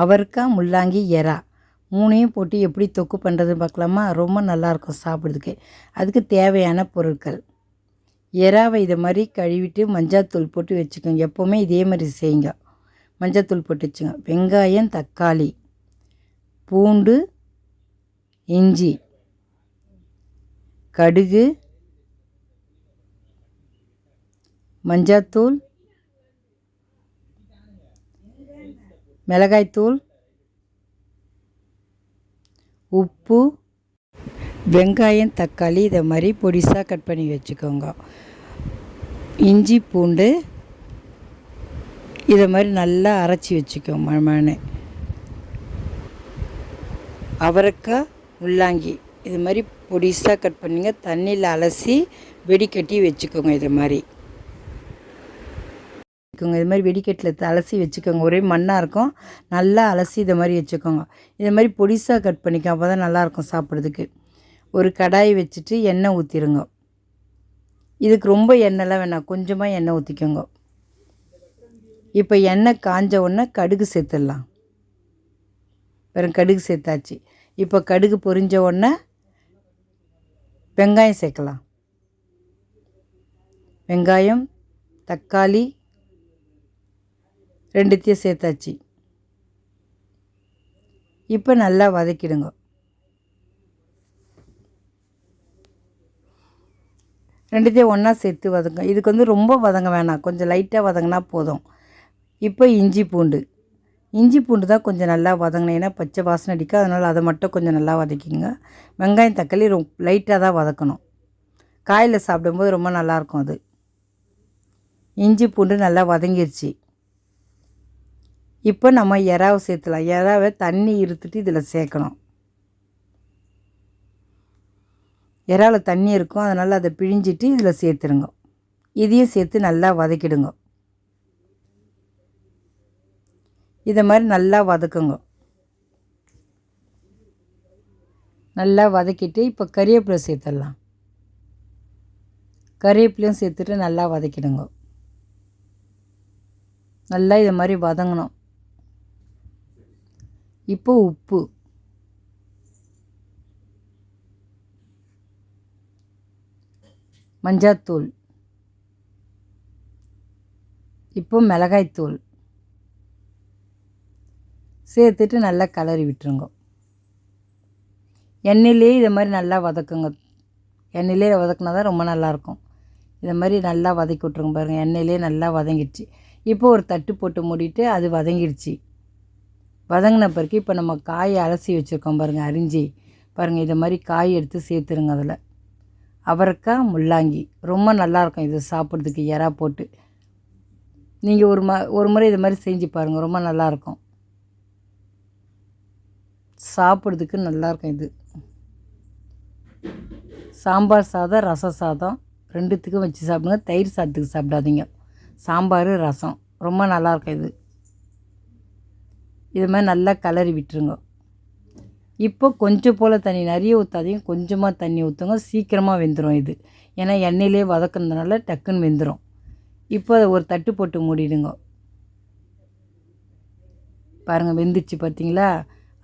அவருக்கா முள்ளாங்கி எறா. மூணையும் போட்டு எப்படி தொக்கு பண்ணுறதுன்னு பார்க்கலாமா? ரொம்ப நல்லாயிருக்கும் சாப்பிட்றதுக்கு. அதுக்கு தேவையான பொருட்கள். எறாவை இதை மாதிரி கழுவிட்டு மஞ்சாத்தூள் போட்டு வச்சுக்கோங்க. எப்போவுமே இதே மாதிரி செய்யுங்க. மஞ்சத்தூள் போட்டு வச்சுங்க. வெங்காயம் தக்காளி பூண்டு இஞ்சி கடுகு மஞ்சாத்தூள் மிளகாய்த்தூள் உப்பு வெங்காயம் தக்காளி இதை மாதிரி பொடிசாக கட் பண்ணி வச்சுக்கோங்க. இஞ்சி பூண்டு இதை மாதிரி நல்லா அரைச்சி வச்சுக்கோங்க மழமழன்னு அவரைக்காய் முள்ளாங்கி இது மாதிரி பொடிசாக கட் பண்ணிங்க. தண்ணியில் அலசி வெடிக்கட்டி வச்சுக்கோங்க இது மாதிரி. வச்சுக்கோங்க. இது மாதிரி வெடிக்கட்டில் அலசி வச்சுக்கோங்க. ஒரே மண்ணாக இருக்கும். நல்லா அலசி இதை மாதிரி வச்சுக்கோங்க. இது மாதிரி பொடிசாக கட் பண்ணிக்க. அப்போ தான் நல்லாயிருக்கும் சாப்பிட்றதுக்கு. ஒரு கடாய் வச்சுட்டு எண்ணெய் ஊற்றிடுங்க இதுக்கு ரொம்ப எண்ணெய்லாம் வேணாம். கொஞ்சமாக எண்ணெய் ஊற்றிக்கோங்க இப்போ எண்ணெய் காஞ்ச உடனே கடுகு சேர்த்துடலாம். வெறும் கடுகு சேர்த்தாச்சு. இப்போ கடுகு பொரிஞ்ச உடனே வெங்காயம் சேர்க்கலாம். வெங்காயம் தக்காளி ரெண்டுத்தையும் சேர்த்தாச்சு. இப்போ நல்லா வதக்கிடுங்க. ரெண்டுத்தையும் ஒன்றா சேர்த்து வதங்க. இதுக்கு வந்து ரொம்ப வதங்க வேணாம். கொஞ்சம் லைட்டாக வதங்கினா போதும். இப்போ இஞ்சி பூண்டு. இஞ்சி பூண்டு தான் கொஞ்சம் நல்லா வதங்கினேன். ஏன்னா பச்சை வாசனை அடிக்கும் அதனால் அதை மட்டும் கொஞ்சம் நல்லா வதக்கிங்க வெங்காயம் தக்காளி ரொம் லைட்டாக தான் வதக்கணும். காயில் சாப்பிடும்போது ரொம்ப நல்லாயிருக்கும் அது. இஞ்சி பூண்டு நல்லா வதங்கிருச்சு. இப்போ நம்ம எறாவை சேர்த்துலாம். எறாவை தண்ணி இருத்துட்டு இதில் சேர்க்கணும். இறாவில் தண்ணி இருக்கும். அதனால் அதை பிழிஞ்சிட்டு இதில் சேர்த்துருங்க. இதையும் சேர்த்து நல்லா வதக்கிடுங்க. இதை மாதிரி நல்லா வதக்குங்க. நல்லா வதக்கிட்டு இப்போ கறிவேப்பிலை சேர்த்துடலாம். கறிவேப்பிலையும் சேர்த்துட்டு நல்லா வதக்கிடுங்க. நல்லா இதை மாதிரி வதங்கணும். இப்போ உப்பு. மஞ்சாத்தூள். இப்போ மிளகாய்த்தூள். சேர்த்துட்டு நல்லா கலரி விட்டுருங்க. எண்ணெயிலே இதை மாதிரி நல்லா வதக்குங்க. எண்ணெயிலே வதக்குனா தான் ரொம்ப நல்லாயிருக்கும். இதை மாதிரி நல்லா வதக்கி விட்ருங்க பாருங்கள் எண்ணெயிலே நல்லா வதங்கிடுச்சு. இப்போ ஒரு தட்டு போட்டு மூடிட்டு அது வதங்கிடுச்சு. வதங்கின பிறகு இப்போ நம்ம காயை அலசி வச்சுருக்கோம் பாருங்கள் அரிஞ்சி. பாருங்கள் இதை மாதிரி காய் எடுத்து சேர்த்துருங்க அதில். அவரைக்காய் முள்ளாங்கி. ரொம்ப நல்லாயிருக்கும் இது சாப்பிட்றதுக்கு எறா போட்டு. நீங்கள் ஒரு ம ஒரு முறை இது மாதிரி செஞ்சு பாருங்கள் ரொம்ப நல்லாயிருக்கும் சாப்பிட்றதுக்கு நல்லாயிருக்கும் இது. சாம்பார் சாதம் ரசம் சாதம். ரெண்டுத்துக்கும் வச்சு சாப்பிடுங்க. தயிர் சாதத்துக்கு சாப்பிடாதீங்க. சாம்பார் ரசம். ரொம்ப நல்லாயிருக்கும் இது. இது மாதிரி நல்லா கலரி விட்டுருங்க. இப்போ கொஞ்சம் போல் தண்ணி நிறைய ஊற்றாதீங்க கொஞ்சமாக தண்ணி ஊற்றுங்க சீக்கிரமாக வெந்துடும் இது. ஏன்னா எண்ணெயிலே வதக்குனதுனால டக்குன்னு வெந்துடும் இப்போ அதை ஒரு தட்டு போட்டு மூடிடுங்க. பாருங்கள் வெந்துச்சு பார்த்தீங்களா?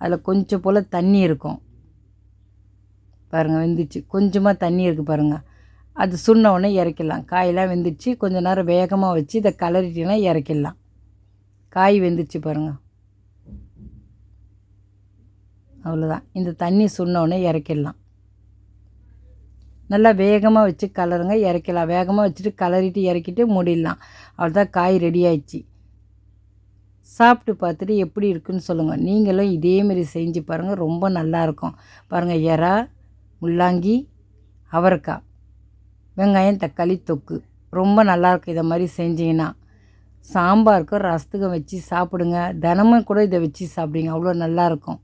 அதில் கொஞ்சம் போல் தண்ணி இருக்கும். பாருங்கள் வெந்துச்சு. கொஞ்சமாக தண்ணி இருக்குது பாருங்கள் அது சுண்ண உடனே இறக்கிடலாம். காயெல்லாம் வெந்துச்சு. கொஞ்ச நேரம் வேகமாக வச்சு இதை கலரிட்டிங்கன்னா இறக்கிடலாம். காய் வெந்துச்சு பாருங்கள் அவ்வளோதான் இந்த தண்ணி சுண்ணோடனே இறக்கிடலாம். நல்லா வேகமாக வச்சு கலருங்க இறக்கலாம் வேகமாக வச்சுட்டு கலரிட்டு இறக்கிட்டு மூடிடலாம். அவ்வளோதான் காய் ரெடி ஆயிடுச்சு. சாப்பிட்டு பார்த்துட்டு எப்படி இருக்குன்னு சொல்லுங்கள் நீங்களும் இதேமாரி செஞ்சு பாருங்கள் ரொம்ப நல்லாயிருக்கும் பாருங்கள் எறா முள்ளாங்கி அவரைக்காய் வெங்காயம் தக்காளி தொக்கு. ரொம்ப நல்லாயிருக்கும் இதை மாதிரி செஞ்சீங்கன்னா. சாம்பாருக்கும் ரசத்துக்கும் வச்சு சாப்பிடுங்க. தினமும் கூட இதை வச்சு சாப்பிடுங்க. அவ்வளோ நல்லாயிருக்கும்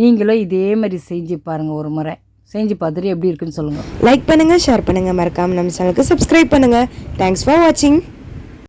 நீங்களும் இதே மாதிரி செஞ்சு பாருங்கள் ஒரு முறை. செஞ்சு பார்த்துட்டு எப்படி இருக்குன்னு சொல்லுங்கள் லைக் பண்ணுங்கள் ஷேர் பண்ணுங்கள் மறக்காமல் நம்ம சேனலுக்கு சப்ஸ்கிரைப் பண்ணுங்கள் தேங்க்ஸ் ஃபார் வாட்சிங்